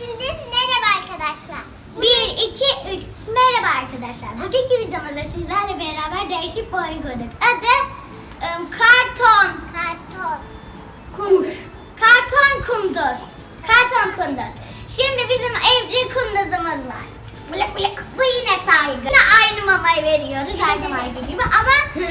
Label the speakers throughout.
Speaker 1: Şimdi merhaba arkadaşlar. 1, 2, 3. Merhaba arkadaşlar. Bugünkü videomuzda sizlerle beraber değişik bir oyun kurduk. Adı ım, karton. Karton. Kuş. Karton kunduz. Karton kunduz. Şimdi bizim evde kunduzumuz var. Blık blık. Bu yine saygı. Yine aynı mamayı veriyoruz her zamanki gibi ama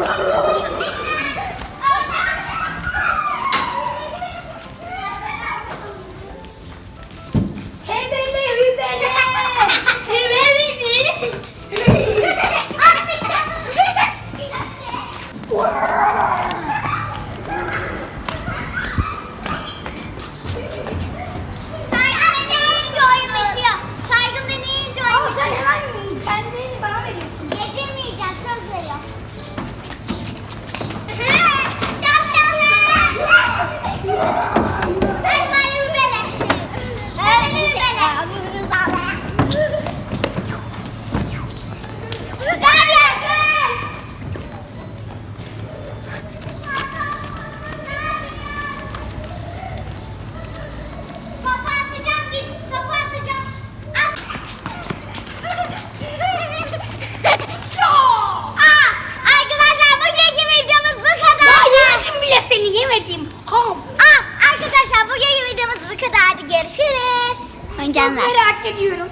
Speaker 1: Wow. Oyuncağım
Speaker 2: Çok merak ediyorum.